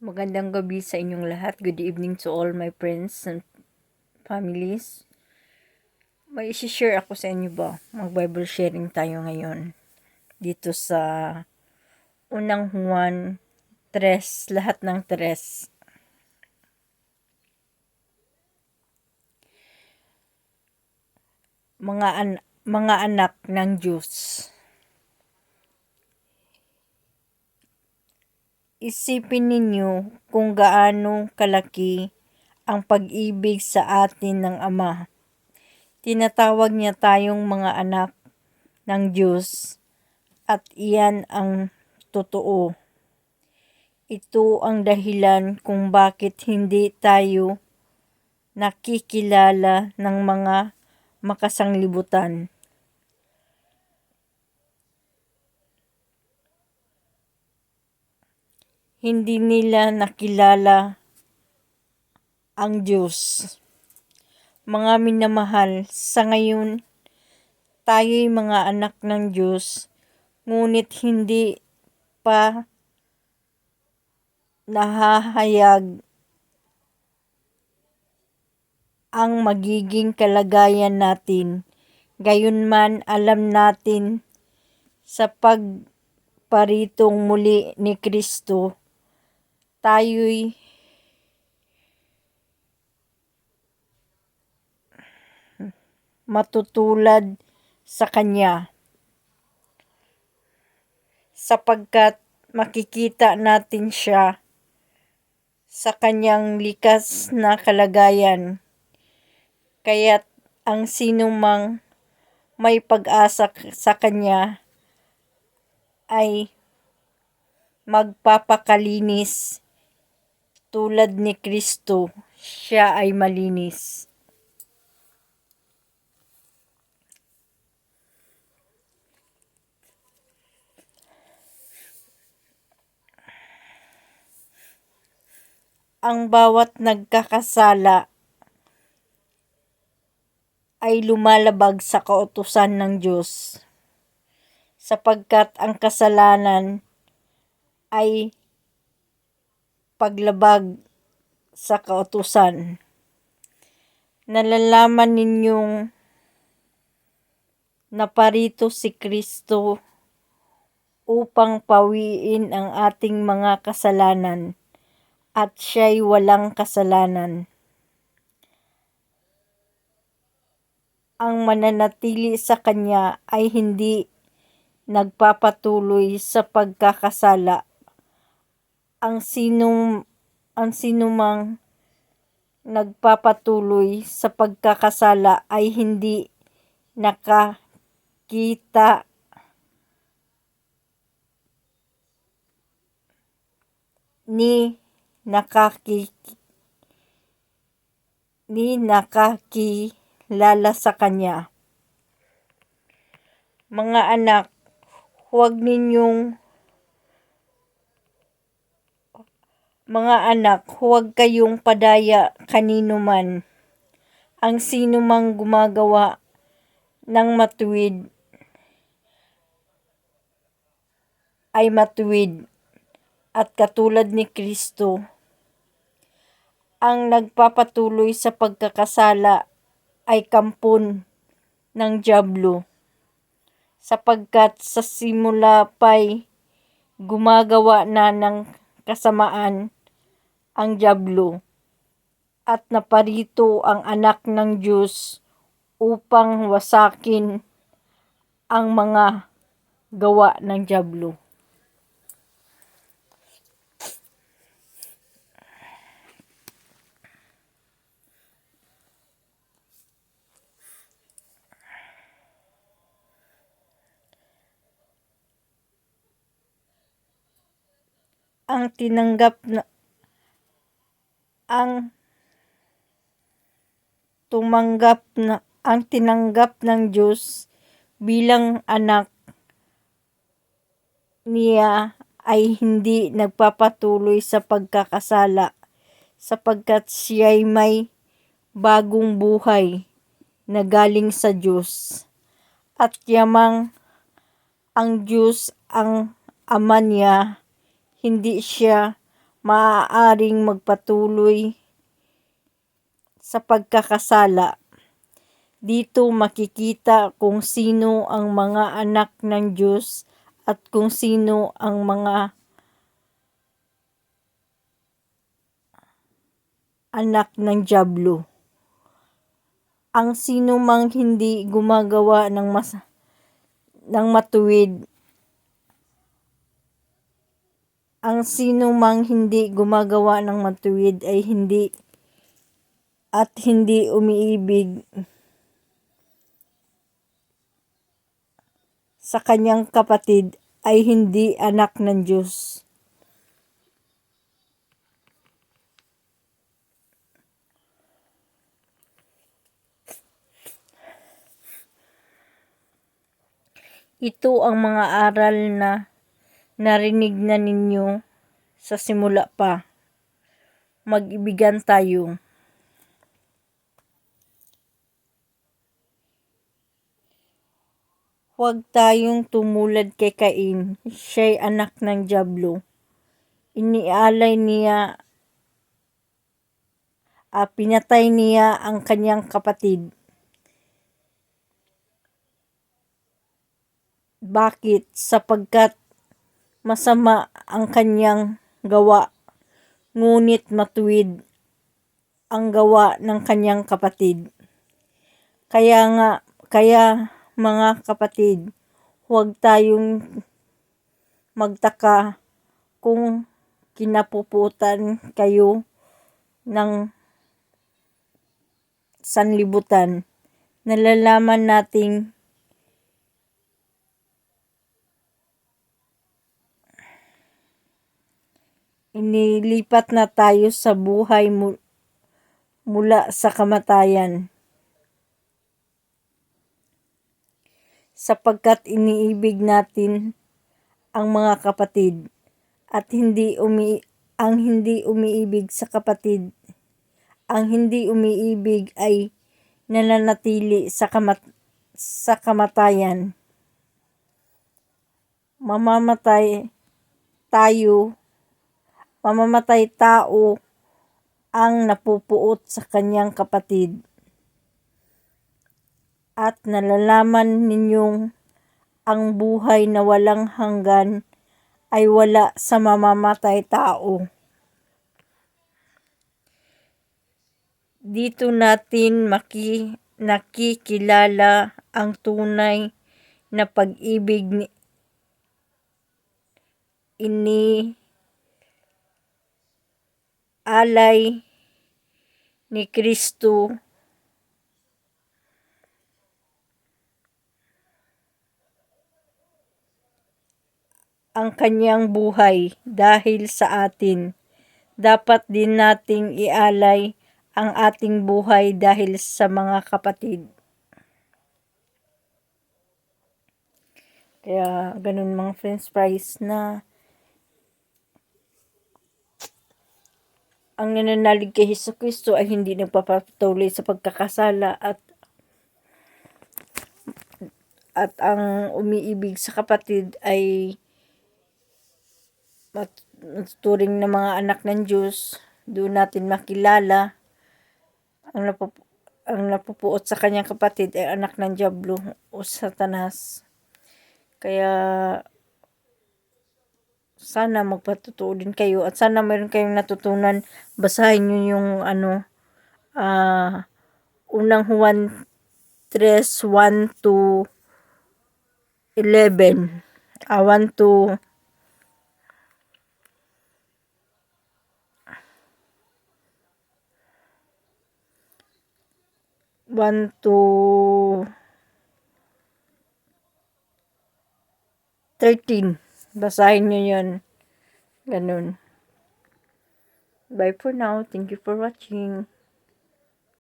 Magandang gabi sa inyong lahat. Good evening to all my friends and families. May isi-share ako sa inyo ba? Mag-Bible sharing tayo ngayon. Dito sa unang Juan 3, lahat ng 3. Mga, an- mga anak ng Diyos. Isipin ninyo kung gaano kalaki ang pag-ibig sa atin ng Ama. Tinatawag niya tayong mga anak ng Diyos at iyan ang totoo. Ito ang dahilan kung bakit hindi tayo nakikilala ng mga makasanglibutan. Hindi nila nakilala ang Diyos. Mga minamahal, sa ngayon, tayo'y mga anak ng Diyos, ngunit hindi pa nahahayag ang magiging kalagayan natin. Gayunman alam natin sa pagparitong muli ni Kristo tayo'y matutulad sa Kanya sapagkat makikita natin siya sa kanyang likas na kalagayan. Kaya't ang sinumang may pag-asa sa kanya ay magpapakalinis tulad ni Kristo, siya ay malinis. Ang bawat nagkakasala ay lumalabag sa kautusan ng Diyos sapagkat ang kasalanan ay paglabag sa kautusan. Nalalaman ninyong naparito si Kristo upang pawiin ang ating mga kasalanan at siya'y walang kasalanan. Ang mananatili sa Kanya ay hindi nagpapatuloy sa pagkakasala. Ang sinong ang sinumang nagpapatuloy sa pagkakasala ay hindi nakakita ni nakaki ni nakakilala sa Kanya. Mga anak, huwag ninyong mga anak, huwag kayong padaya kanino man. Ang sino mang gumagawa ng matuwid ay matuwid at katulad ni Kristo, ang nagpapatuloy sa pagkakasala ay kampon ng Diablo, sapagkat sa simula pa'y gumagawa na ng kasamaan ang Diablo, at naparito ang anak ng Diyos upang wasakin ang mga gawa ng Diablo. ang tinanggap na ang tumanggap na ang tinanggap ng Diyos bilang anak niya ay hindi nagpapatuloy sa pagkakasala sapagkat siya'y may bagong buhay na galing sa Diyos. At yamang ang Diyos ang ama niya hindi siya maaaring magpatuloy sa pagkakasala. Dito makikita kung sino ang mga anak ng Diyos at kung sino ang mga anak ng Diablo. Ang sino mang hindi gumagawa ng mas ng matuwid ang sino mang hindi gumagawa ng matuwid ay hindi at hindi umiibig sa kanyang kapatid ay hindi anak ng Diyos. Ito ang mga aral na narinig na ninyo sa simula pa. Mag-ibigan tayo. Huwag tayong tumulad kay Cain, siya'y anak ng Diablo. Inialay niya, ah, pinatay niya ang kanyang kapatid. Bakit? Sapagkat masama ang kanyang gawa, ngunit matuwid ang gawa ng kanyang kapatid. Kaya nga, kaya mga kapatid, huwag tayong magtaka kung kinapuputan kayo ng sanlibutan. Nalalaman nating inilipat na tayo sa buhay mula sa kamatayan. sapagkat iniibig natin ang mga kapatid at hindi umi ang hindi umiibig sa kapatid ang hindi umiibig ay nananatili sa kamat sa kamatayan mamamatay tayo mamamatay tao ang napupuot sa kanyang kapatid at nalalaman ninyong ang buhay na walang hanggan ay wala sa mamamatay tao. Dito natin maki, nakikilala ang tunay na pag-ibig ni ini alay ni Kristo ang kanyang buhay dahil sa atin. Dapat din nating ialay ang ating buhay dahil sa mga kapatid. Kaya ganun mga friends price na ang nananalig kay Hesus Kristo ay hindi nagpapatuloy sa pagkakasala at at ang umiibig sa kapatid ay matuturing na mga anak ng Diyos, doon natin makilala ang, napupu ang napupuot sa kanyang kapatid ay anak ng Diablo o Satanas. Kaya sana magpatutuo din kayo at sana mayroon kayong natutunan. Basahin niyo yung ano uh, unang Juan 3, 1 to 11. Uh, 1 to one to thirteen. Basahin nyo yun. Ganun. Bye for now. Thank you for watching.